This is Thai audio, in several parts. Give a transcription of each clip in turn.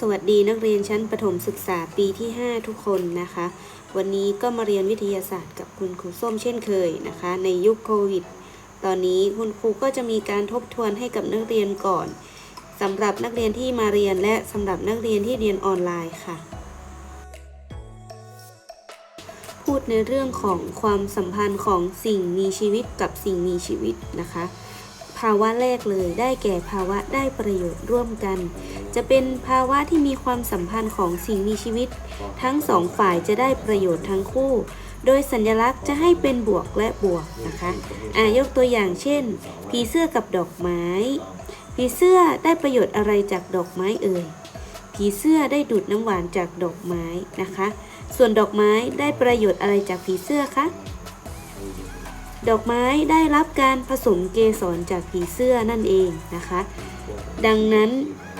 สวัสดีนักเรียนชั้นประถมศึกษาปีที่ 5 ทุกคนนะคะ วันนี้ก็มาเรียนวิทยาศาสตร์กับคุณครูส้มเช่นเคยนะคะ ในยุคโควิด ตอนนี้คุณครูก็จะมีการทบทวนให้กับนักเรียนก่อนสำหรับนักเรียนที่มาเรียนและสำหรับนักเรียนที่เรียนออนไลน์ค่ะ พูดในเรื่องของความสัมพันธ์ของสิ่งมีชีวิตกับสิ่งมีชีวิตนะคะภาวะแรกเลยได้แก่ภาวะได้ประโยชน์ร่วมกัน จะเป็นภาวะที่มีความสัมพันธ์ของสิ่งมีชีวิต ทั้งสองฝ่ายจะได้ประโยชน์ทั้งคู่ โดยสัญลักษณ์จะให้เป็นบวกและบวกนะคะอ่ายกตัวอย่างเช่น ผีเสื้อกับดอกไม้ ผีเสื้อได้ประโยชน์อะไรจากดอกไม้เอ่ย ผีเสื้อได้ดูดน้ำหวานจากดอกไม้นะคะ ส่วนดอกไม้ได้ประโยชน์อะไรจากผีเสื้อคะดอกไม้ได้รับการผสมเกสรจากผีเสื้อนั่นเองนะคะ ดังนั้น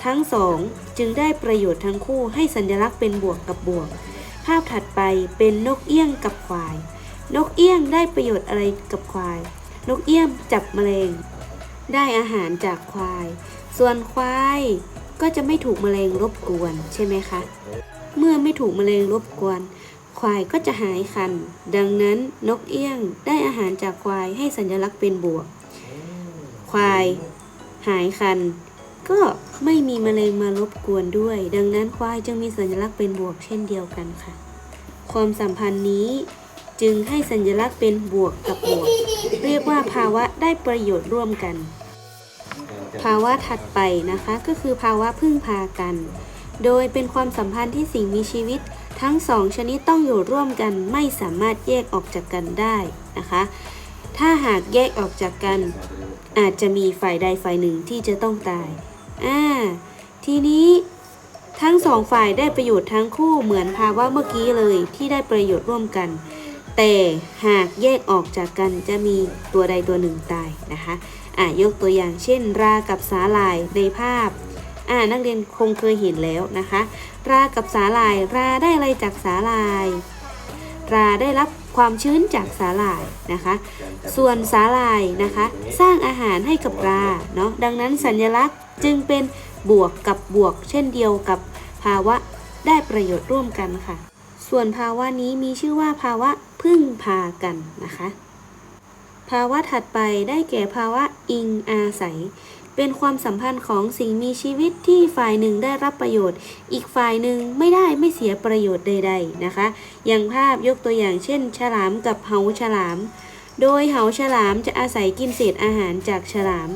ทั้งสองจึงได้ประโยชน์ทั้งคู่ให้สัญลักษณ์เป็นบวกกับบวก ภาพถัดไปเป็นนกเอี้ยงกับควาย นกเอี้ยงได้ประโยชน์อะไรกับควาย นกเอี้ยงจับแมลง ได้อาหารจากควาย ส่วนควายก็จะไม่ถูกแมลงรบกวนใช่ไหมคะ เมื่อไม่ถูกแมลงรบกวน ควายก็จะหายคัน ดังนั้นนกเอี้ยงได้อาหารจากควายให้สัญลักษณ์เป็นบวก ควาย หายคัน ก็ไม่มีแมลงมารบกวนด้วย ดังนั้นควายจึงมีสัญลักษณ์เป็นบวกเช่นเดียวกันค่ะ ความสัมพันธ์นี้จึงให้สัญลักษณ์เป็นบวกกับบวก เรียกว่าภาวะได้ประโยชน์ร่วมกัน ภาวะถัดไปนะคะก็คือภาวะพึ่งพากัน โดยเป็นความสัมพันธ์ที่สิ่งมีชีวิต ทั้งสองชนิดต้องอยู่ร่วมกันไม่สามารถแยกออกจากกันได้นะคะ ถ้าหากแยกออกจากกัน อาจจะมีฝ่ายใดฝ่ายหนึ่งที่จะต้องตาย อ่า ทีนี้ทั้งสองฝ่ายได้ประโยชน์ทั้งคู่เหมือนภาวะเมื่อกี้เลยที่ได้ประโยชน์ร่วมกัน แต่หากแยกออกจากกันจะมีตัวใดตัวหนึ่งตายนะคะอ่ายกตัวอย่างเช่น รากับสาลายในภาพอ่านักเรียนคงเคยเห็นแล้วนะคะ รากับสาลาย ราได้อะไรจากสาลาย ราได้รับความชื้นจากสาหร่ายนะคะ ส่วนสาหร่ายนะคะ สร้างอาหารให้กับราเนาะดังนั้นสัญลักษณ์ จึงเป็นบวกกับบวก เช่นเดียวกับภาวะได้ประโยชน์ร่วมกันค่ะ ส่วนภาวะนี้มีชื่อว่าภาวะพึ่งพากันนะคะ ภาวะถัดไปได้แก่ภาวะอิงอาศัย เป็นความสัมพันธ์ของสิ่งมีชีวิตที่ฝ่ายหนึ่งได้รับประโยชน์ อีกฝ่ายหนึ่งไม่ได้ไม่เสียประโยชน์ใด ๆนะคะ อย่างภาพยกตัวอย่างเช่น ฉลามกับเหาฉลาม โดยเหาฉลามจะอาศัยกินเศษอาหารจากฉลาม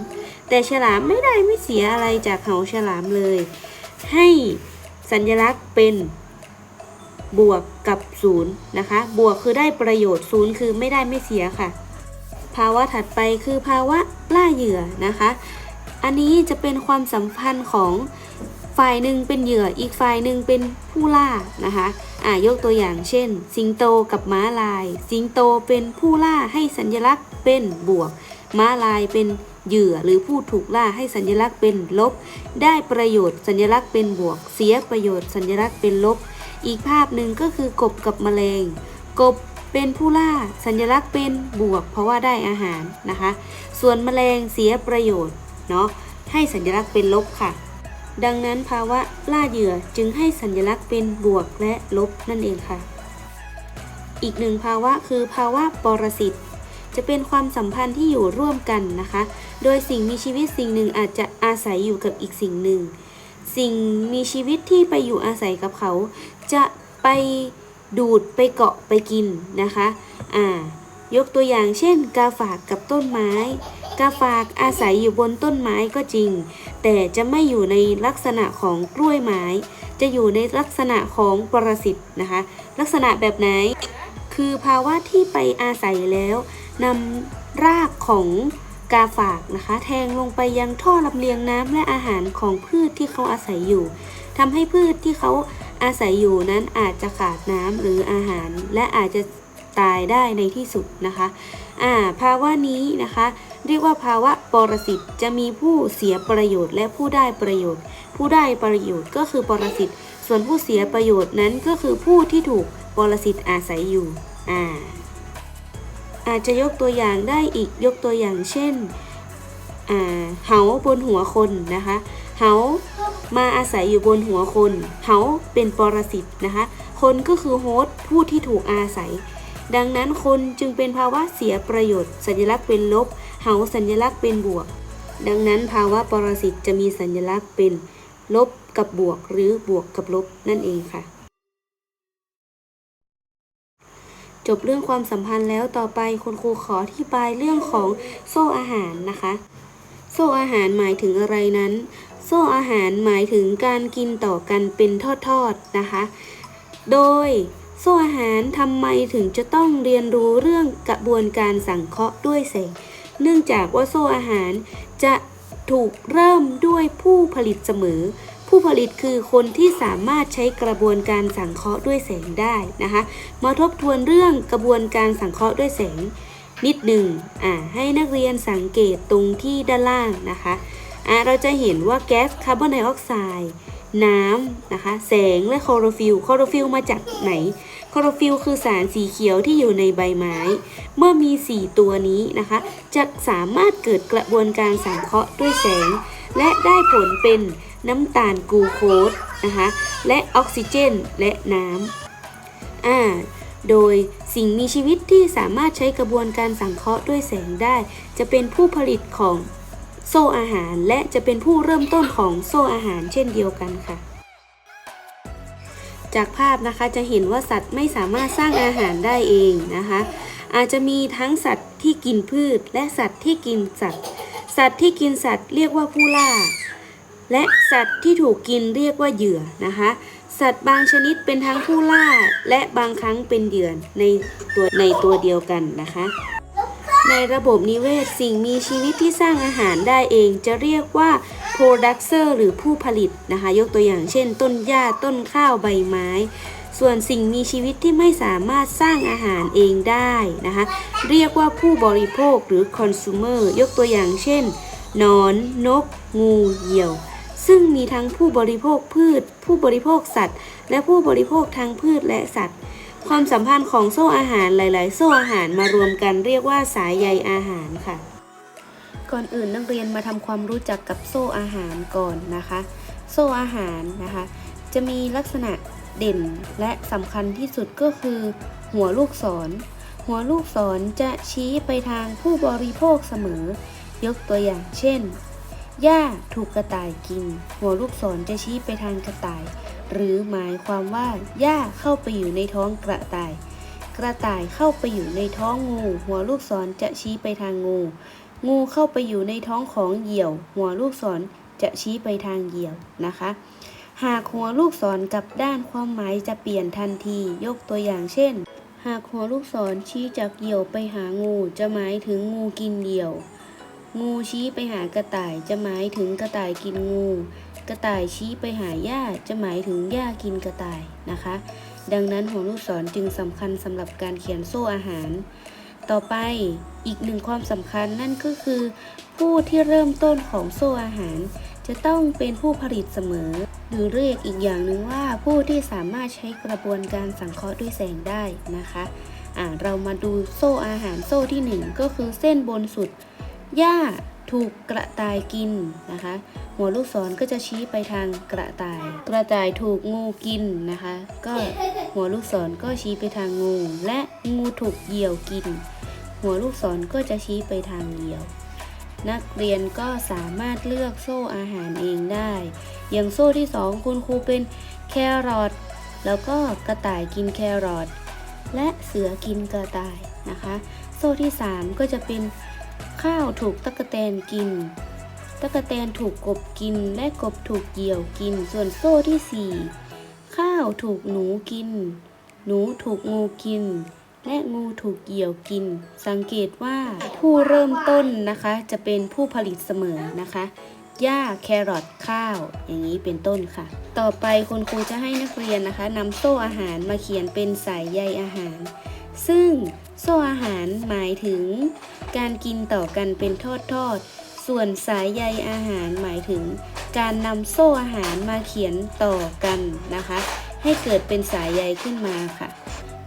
แต่ฉลามไม่ได้ไม่เสียอะไรจากเหาฉลามเลย ให้สัญลักษณ์เป็นบวกกับศูนย์นะคะ บวกคือได้ประโยชน์ศูนย์คือไม่ได้ไม่เสียค่ะ ภาวะถัดไปคือภาวะล่าเหยื่อนะคะ อันนี้จะเป็นความสัมพันธ์ของฝ่ายหนึ่งเป็นเหยื่ออีกฝ่ายหนึ่งเป็นผู้ล่านะคะอ่ายกตัวอย่างเช่น สิงโตกับม้าลาย สิงโตเป็นผู้ล่าให้สัญลักษณ์เป็นบวก ม้าลายเป็น เหยื่อหรือผู้ถูกล่าให้สัญลักษณ์เป็นลบ ได้ประโยชน์สัญลักษณ์เป็นบวก เสียประโยชน์สัญลักษณ์เป็นลบ อีกภาพหนึ่งก็คือกบกับแมลง กบเป็นผู้ล่าสัญลักษณ์เป็นบวก เพราะว่าได้อาหารนะคะ ส่วนแมลงเสียประโยชน์เนาะให้สัญลักษณ์เป็นลบค่ะ ดังนั้นภาวะล่าเหยื่อจึงให้สัญลักษณ์เป็นบวกและลบนั่นเองค่ะ อีกหนึ่งภาวะคือภาวะปรสิต จะเป็นความสัมพันธ์ที่อยู่ร่วมกันนะคะ โดยสิ่งมีชีวิตสิ่งหนึ่งอาจจะอาศัยอยู่กับอีกสิ่งหนึ่ง สิ่งมีชีวิตที่ไปอยู่อาศัยกับเขา จะไปดูดไปเกาะไปกินนะคะ อ่า ยกตัวอย่างเช่น กาฝากกับต้นไม้ กาฝากอาศัยอยู่บนต้นไม้ก็จริง แต่จะไม่อยู่ในลักษณะของกล้วยไม้ จะอยู่ในลักษณะของปรสิตนะคะ ลักษณะแบบไหน คือภาวะที่ไปอาศัยแล้ว นำรากของกาฝากนะคะ แทงลงไปยังท่อลำเลียงน้ำและอาหารของพืชที่เขาอาศัยอยู่ทำให้พืชที่เขาอาศัยอยู่นั้นอาจจะขาดน้ำหรืออาหาร และอาจจะตายได้ในที่สุดนะคะอ่าภาวะนี้นะคะ เรียกว่าภาวะปรสิตจะมีผู้เสียประโยชน์และผู้ได้ประโยชน์ ผู้ได้ประโยชน์ก็คือปรสิตส่วนผู้เสียประโยชน์นั้นก็คือผู้ที่ถูกปรสิตอาศัยอยู่อ่า อาจจะยกตัวอย่างได้อีกยกตัวอย่างเช่นเหาบนหัวคนนะคะเหามาอาศัยอยู่บนหัวคนเขาเป็นปรสิตนะคะคนก็คือโฮสต์ผู้ที่ถูกอาศัย ดังนั้นคนจึงเป็นภาวะเสียประโยชน์ สัญลักษณ์เป็นลบเหาสัญลักษณ์เป็นบวก ดังนั้นภาวะปรสิตจะมีสัญลักษณ์เป็นลบกับบวกหรือบวกกับลบนั่นเองค่ะ จบเรื่องความสัมพันธ์แล้วต่อไปคุณครูขออธิบายเรื่องของโซ่อาหารนะคะ โซ่อาหารหมายถึงอะไรนั้น โซ่อาหารหมายถึงการกินต่อกันเป็นทอดๆนะคะ โดยโซ่อาหารทำไมถึงจะต้องเรียนรู้เรื่องกระบวนการสังเคราะห์ด้วยแสงเนื่องจากว่าโซ่อาหารจะถูกเริ่มด้วยผู้ผลิตเสมอ ผู้ผลิตคือคนที่สามารถใช้กระบวนการสังเคราะห์ด้วยแสงได้นะคะ มาทบทวนเรื่องกระบวนการสังเคราะห์ด้วยแสงนิดหนึ่งอ่าให้นักเรียนสังเกตตรงที่ด้านล่างนะคะอ่าเราจะเห็นว่าแก๊สคาร์บอนไดออกไซด์น้ำนะคะ แสงและคลอโรฟิลล์คลอโรฟิลล์มาจากไหนคลอโรฟิลล์คือสารสีเขียวที่อยู่ในใบไม้ เมื่อมี 4 ตัวนี้นะคะ จะสามารถเกิดกระบวนการสังเคราะห์ด้วยแสง และได้ผลเป็น น้ำตาลกูโคสนะคะและออกซิเจนและน้ำอ่าโดยสิ่งมีชีวิตที่สามารถใช้กระบวนการสังเคราะห์ด้วยแสงได้ จะเป็นผู้ผลิตของโซ่อาหาร และจะเป็นผู้เริ่มต้นของโซ่อาหารเช่นเดียวกันค่ะ จากภาพนะคะจะเห็นว่าสัตว์ไม่สามารถสร้างอาหารได้เองนะคะ อาจจะมีทั้งสัตว์ที่กินพืช และสัตว์ที่กินสัตว์ สัตว์ที่กินสัตว์เรียกว่าผู้ล่า และสัตว์ที่ถูกกินเรียกว่าเหยื่อนะคะ สัตว์บางชนิดเป็นทั้งผู้ล่าและบางครั้งเป็นเหยื่อในตัวในตัวเดียวกันนะคะ ในระบบนิเวศสิ่งมีชีวิตที่สร้างอาหารได้เองจะเรียกว่า producer หรือผู้ผลิตนะคะ ยกตัวอย่างเช่น ต้นหญ้าต้นข้าวใบไม้ ส่วนสิ่งมีชีวิตที่ไม่สามารถสร้างอาหารเองได้นะคะ เรียกว่าผู้บริโภคหรือ consumer ยกตัวอย่างเช่นนอน นก งู เหยี่ยว ซึ่งมีทั้งผู้บริโภคพืช ผู้บริโภคสัตว์ และผู้บริโภคทั้งพืชและสัตว์ ความสัมพันธ์ของโซ่อาหารหลาย ๆ โซ่อาหารมารวมกันเรียกว่าสายใยอาหารค่ะ ก่อนอื่นนักเรียนมาทำความรู้จักกับโซ่อาหารก่อนนะคะ โซ่อาหารนะคะ จะมีลักษณะเด่นและสำคัญที่สุดก็คือ หัวลูกศร หัวลูกศรจะชี้ไปทางผู้บริโภคเสมอ ยกตัวอย่างเช่น หญ้าถูกกระต่ายกิน หัวลูกศรจะชี้ไปทางกระต่าย หรือหมายความว่าหญ้าเข้าไปอยู่ในท้องกระต่าย กระต่ายเข้าไปอยู่ในท้องงู หัวลูกศรจะชี้ไปทางงู งูเข้าไปอยู่ในท้องของเหยี่ยว หัวลูกศรจะชี้ไปทางเหยี่ยวนะคะ หากหัวลูกศรกลับด้านความหมายจะเปลี่ยนทันทียกตัวอย่างเช่น หากหัวลูกศรชี้จากเหยี่ยวไปหางู จะหมายถึงงูกินเหยี่ยว งูชี้ไปหากระต่ายจะหมายถึงกระต่ายกินงู กระต่ายชี้ไปหาหญ้าจะหมายถึงหญ้ากินกระต่ายนะคะ ดังนั้นหัวลูกศรจึงสำคัญสำหรับการเขียนโซ่อาหาร ต่อไปอีกหนึ่งความสำคัญนั่นก็คือ ผู้ที่เริ่มต้นของโซ่อาหาร จะต้องเป็นผู้ผลิตเสมอ หรือเรียกอีกอย่างหนึ่งว่าผู้ที่สามารถใช้กระบวนการสังเคราะห์ด้วยแสงได้นะคะเรามาดูโซ่อาหารโซ่ที่หนึ่งก็คือเส้นบนสุด หญ้าถูกกระต่ายกินนะคะ หัวลูกศรก็จะชี้ไปทางกระต่าย กระต่ายถูกงูกินนะคะ ก็หัวลูกศรก็ชี้ไปทางงู และงูถูกเหยี่ยวกิน หัวลูกศรก็จะชี้ไปทางเหยี่ยว นักเรียนก็สามารถเลือกโซ่อาหารเองได้ อย่างโซ่ที่สองคุณครูเป็นแครอทแล้วก็กระต่ายกินแครอทและเสือกินกระต่ายนะคะ โซ่ที่สามก็จะเป็น ข้าวถูกตะกะแตนกิน ตะกะแตนถูกกบกิน และกบถูกเหยี่ยวกิน ส่วนโซ่ที่สี่ข้าวถูกหนูกิน หนูถูกงูกิน และงูถูกเหยี่ยวกิน สังเกตว่าผู้เริ่มต้นนะคะ จะเป็นผู้ผลิตเสมอนะคะหญ้าแครอทข้าว อย่างนี้เป็นต้นค่ะ ต่อไปคุณครูจะให้นักเรียนนะคะนำโซ่อาหารมาเขียนเป็นสายใยอาหาร ซึ่งโซ่อาหารหมายถึง การกินต่อกันเป็นทอดๆ ส่วนสายใยอาหารหมายถึง การนำโซ่อาหารมาเขียนต่อกันนะคะ ให้เกิดเป็นสายใยขึ้นมาค่ะ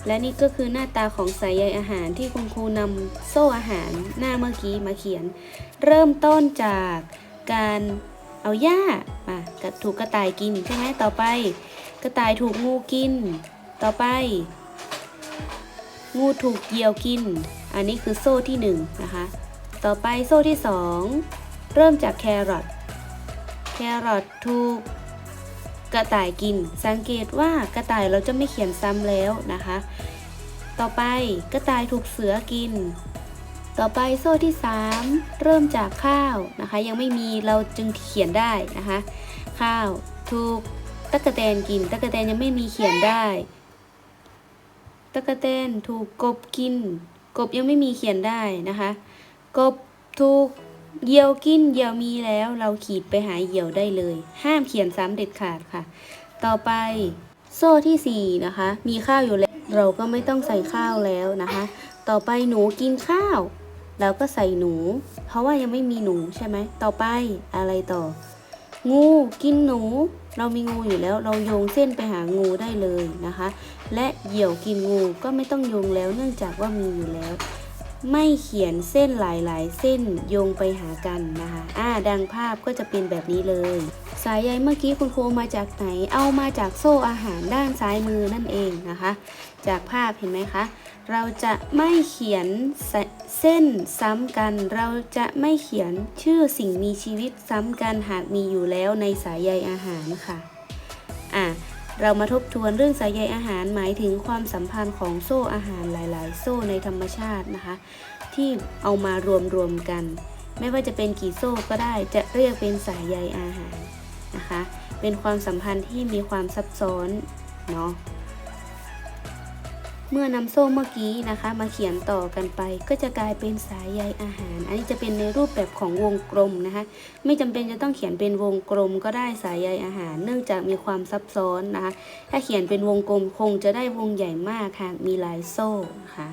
และนี่ก็คือหน้าตาของสายใยอาหารที่คุณครูนำโซ่อาหารหน้าเมื่อกี้มาเขียน เริ่มต้นจากการเอาหญ้ามาถูกกระต่ายกินใช่ไหมต่อไป กระต่ายถูกงูกิน ต่อไป งูถูกเหยี่ยวกิน อันนี้คือโซ่ที่หนึ่งนะคะ ต่อไปโซ่ที่สองเริ่มจากแครอท แครอทถูกกระต่ายกิน สังเกตว่ากระต่ายเราจะไม่เขียนซ้ำแล้วนะคะ ต่อไปกระต่ายถูกเสือกิน ต่อไปโซ่ที่ 3 เริ่มจากข้าวนะคะ ยังไม่มีเราจึงเขียนได้นะคะ ข้าวถูกตะกะแตนกินตะกะแตนยังไม่มีเขียนได้ตะกะแตนถูกกบกิน กบยังไม่มีเขียนได้นะคะ กบถูกเหยี่ยวกินเหยี่ยวมีแล้วเราขีดไปหาเหยี่ยวได้เลย ห้ามเขียนซ้ำเด็ดขาดค่ะ ต่อไปโซ่ที่ 4 นะคะ มีข้าวอยู่แล้ว เราก็ไม่ต้องใส่ข้าวแล้วนะคะ ต่อไปหนูกินข้าว เราก็ใส่หนู เพราะว่ายังไม่มีหนูใช่ไหม ต่อไปอะไรต่อ งูกินหนู เรามีงูอยู่แล้ว เราโยงเส้นไปหางูได้เลยนะคะ และเหยี่ยวกินงูก็ไม่ต้องโยงแล้วเนื่องจากว่ามีอยู่แล้ว ไม่เขียนเส้นหลายๆ เส้นโยงไปหากันนะคะอ่าดังภาพก็จะเป็นแบบนี้เลย สายใยเมื่อกี้คุณครูมาจากไหน เอามาจากโซ่อาหารด้านซ้ายมือนั่นเองนะคะ จากภาพเห็นไหมคะเราจะไม่เขียนเส้นซ้ำกัน เราจะไม่เขียนชื่อสิ่งมีชีวิตซ้ำกันหากมีอยู่แล้วในสายใยอาหารค่ะ อะ เรามาทบทวนเรื่องสายใยอาหารหมายถึงความสัมพันธ์ของโซ่อาหารหลาย ๆ โซ่ในธรรมชาตินะคะ ที่เอามารวมรวมๆกัน ไม่ว่าจะเป็นกี่โซ่ก็ได้จะเรียกเป็นสายใยอาหารนะคะ เป็นความสัมพันธ์ที่มีความซับซ้อนเนาะ เมื่อนำโซ่เมื่อกี้นะคะ มาเขียนต่อกันไป ก็จะกลายเป็นสายใยอาหาร อันนี้จะเป็นในรูปแบบของวงกลมนะคะ ไม่จำเป็นจะต้องเขียนเป็นวงกลมก็ได้สายใยอาหาร เนื่องจากมีความซับซ้อนนะคะ ถ้าเขียนเป็นวงกลมคงจะได้วงใหญ่มากหากมีหลายโซ่นะคะ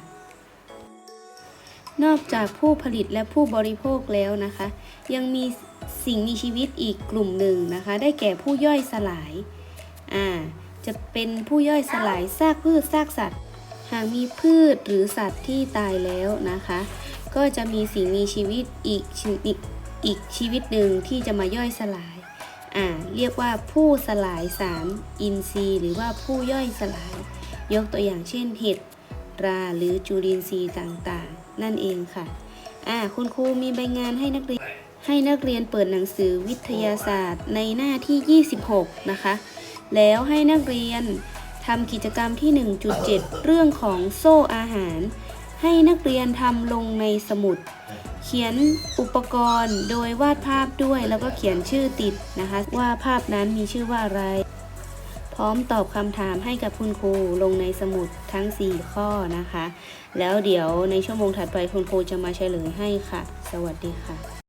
นอกจากผู้ผลิตและผู้บริโภคแล้วนะคะ ยังมีสิ่งมีชีวิตอีกกลุ่มหนึ่งนะคะ ได้แก่ผู้ย่อยสลายอ่าจะเป็นผู้ย่อยสลายซากพืชซากสัตว์ หากมีพืชหรือสัตว์ที่ตายแล้วนะคะ ก็จะมีสิ่งมีชีวิตอีกชีอีกอีกชีวิตหนึ่งที่จะมาย่อยสลายอ่าเรียกว่าผู้สลายสารอินทรีย์ หรือว่าผู้ย่อยสลาย ยกตัวอย่างเช่นเห็ดราหรือจุลินทรีย์ต่างๆ นั่นเองค่ะอ่าคุณครูมีใบงานให้นักเรียนให้นักเรียนเปิดหนังสือวิทยาศาสตร์ในหน้าที่ 26 นะคะ แล้วให้นักเรียน ทำกิจกรรมที่ 1.7 เรื่องของโซ่อาหาร ให้นักเรียนทำลงในสมุด เขียนอุปกรณ์โดยวาดภาพด้วยแล้วก็เขียนชื่อติดนะคะ ว่าภาพนั้นมีชื่อว่าอะไร พร้อมตอบคำถามให้กับคุณครูลงในสมุดทั้ง 4 ข้อนะคะ แล้วเดี๋ยวในชั่วโมงถัดไปคุณครูจะมาเฉลยให้ค่ะ สวัสดีค่ะ